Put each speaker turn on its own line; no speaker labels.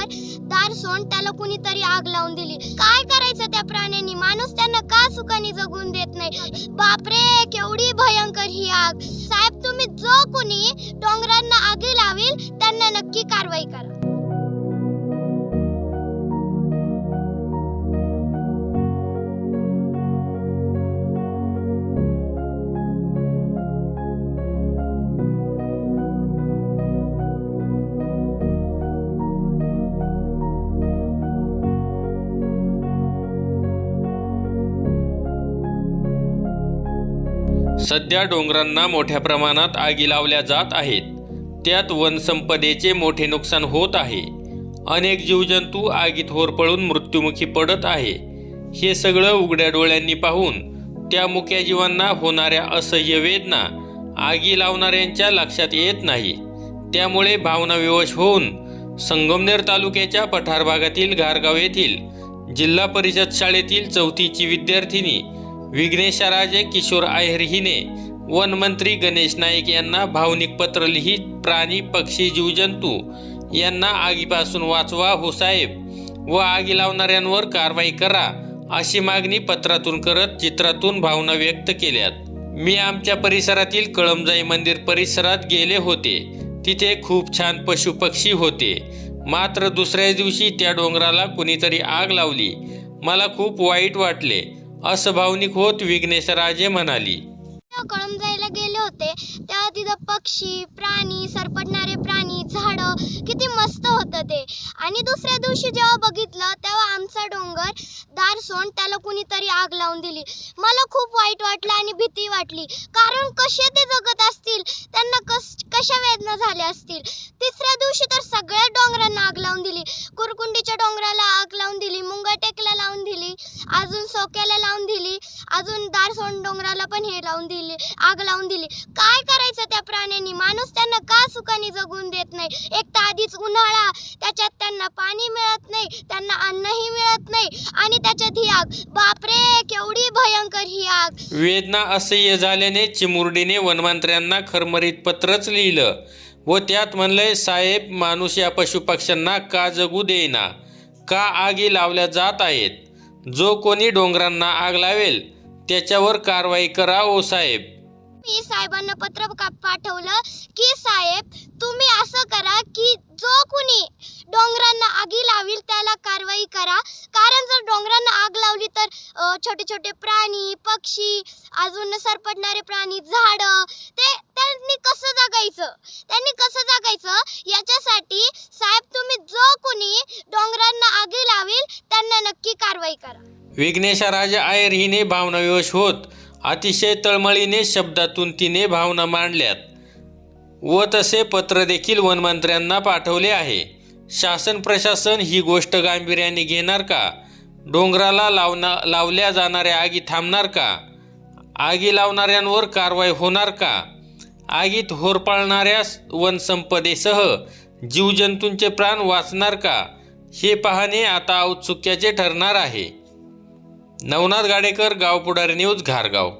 डोंगर दार सोडून त्याला कुणीतरी आग लावून दिली. काय करायचं त्या प्राण्यांनी? माणूस त्यांना का सुखाने जगून देत नाही? बापरे केवढी भयंकर ही आग. साहेब तुम्ही जो कुणी डोंगरांना आगी लावील त्यांना नक्की कारवाई करा.
सध्या डोंगरांना मोठ्या प्रमाणात आगी लावल्या जात आहेत. त्यात वनसंपदेचे मोठे नुकसान होत आहे. अनेक जीवजंतू आगीत होरपळून मृत्युमुखी पडत आहे. हे सगळं उघड्या डोळ्यांनी पाहून त्या मुक्या जीवांना होणाऱ्या असह्य वेदना आगी लावणाऱ्यांच्या लक्षात येत नाही. त्यामुळे भावनाविवश होऊन संगमनेर तालुक्याच्या पठार भागातील घारगाव येथील जिल्हा परिषद शाळेतील चौथीची विद्यार्थिनी विघ्नेशराजे किशोर आहेर हिने वनमंत्री गणेश नाईक यांना भावनिक पत्र लिहित प्राणी पक्षी जीवजंतू यांना आगीपासून वाचवा हो साहेब. व आगी लावणाऱ्यांवर कारवाई करा अशी मागणी पत्रातून करत चित्रातून भावना व्यक्त केल्यात. मी आमच्या परिसरातील कळमजाई मंदिर परिसरात गेले होते. तिथे खूप छान पशुपक्षी होते. मात्र दुसऱ्या दिवशी त्या डोंगराला कुणीतरी आग लावली. मला खूप वाईट वाटले. असं भावनिक होत विघ्नेशराजे म्हणाली.
कळून कळमजाईला गेले होते. तेव्हा तिथं पक्षी प्राणी सरपटणारे प्राणी झाडं किती मस्त होतं ते. आणि दुसऱ्या दिवशी जेव्हा बघितलं तेव्हा आमचा डोंगर दार सोन त्याला कुणीतरी आग लावून दिली. मला खूप वाईट वाटलं आणि भीती वाटली. कारण कसे ते जगत असतील? त्यांना कस कशा वेदना झाल्या असतील तिसऱ्या दिवशी तर सगळ्या डोंगरांना आग लावून दिली कुरकुंडीच्या डोंगराला आग लावून दिली मुंगाटेकला लावून दिली अजून सोक्याला लावून दिली अजून दारसोंड डोंगराला पण हे लावून दिली आग लावून दिली. काय करायचं त्या प्राण्यांनी? माणूस त्यांना का सुखाने जगून देत नाही? एक तर आधीच उन्हाळा त्याच्यात त्यांना पाणी मिळत नाही त्यांना अन्नही मिळत नाही आणि त्याच्यात ही आग. बापरे केवढी भयंकर ही आग.
वेदना असह्य झाल्याने चिमुरडीने वनमंत्र्यांना खरमरीत पत्रच लिहिलं. व त्यात म्हणलंय साहेब माणूस या पशुपक्ष्यांना का जगू देईना? का आगी लावल्या जात आहेत? जो कोणी डोंगरांना आग लावेल त्याच्यावर कारवाई करा ओ साहेब.
मी साहेबांना पत्र का- पाठवलं? की साहेब तुम्ही असं करा की जो कुणी डोंगरांना आगी लावील त्याला कारवाई करा. कारण जर डोंगरांना आग लावली तर छोटे छोटे प्राणी पक्षी अजून सरपटणारे प्राणी झाडं ते त्यांनी कसं जगायचं? त्यांनी कसं जगायचं? याच्यासाठी साहेब तुम्ही जो कोणी डोंगरांना आगी लावील त्यांना नक्की कारवाई करा.
विघ्नेशराज आयर हिने भावनाविवश होत अतिशय तळमळीने शब्दातून तिने भावना मांडल्यात. व तसे पत्र देखील वनमंत्र्यांना पाठवले आहे. शासन प्रशासन ही गोष्ट गांभीर्याने घेणार का? डोंगराला लावना लावल्या जाणाऱ्या आगी थांबणार का? आगी लावणाऱ्यांवर कारवाई होणार का? आगीत होरपाळणाऱ्या वनसंपदेसह जीवजंतूंचे प्राण वाचणार का? हे पाहणे आता औत्सुक्याचे ठरणार आहे. नवनाथ गाडेकर गावपुढारी न्यूज घारगाव.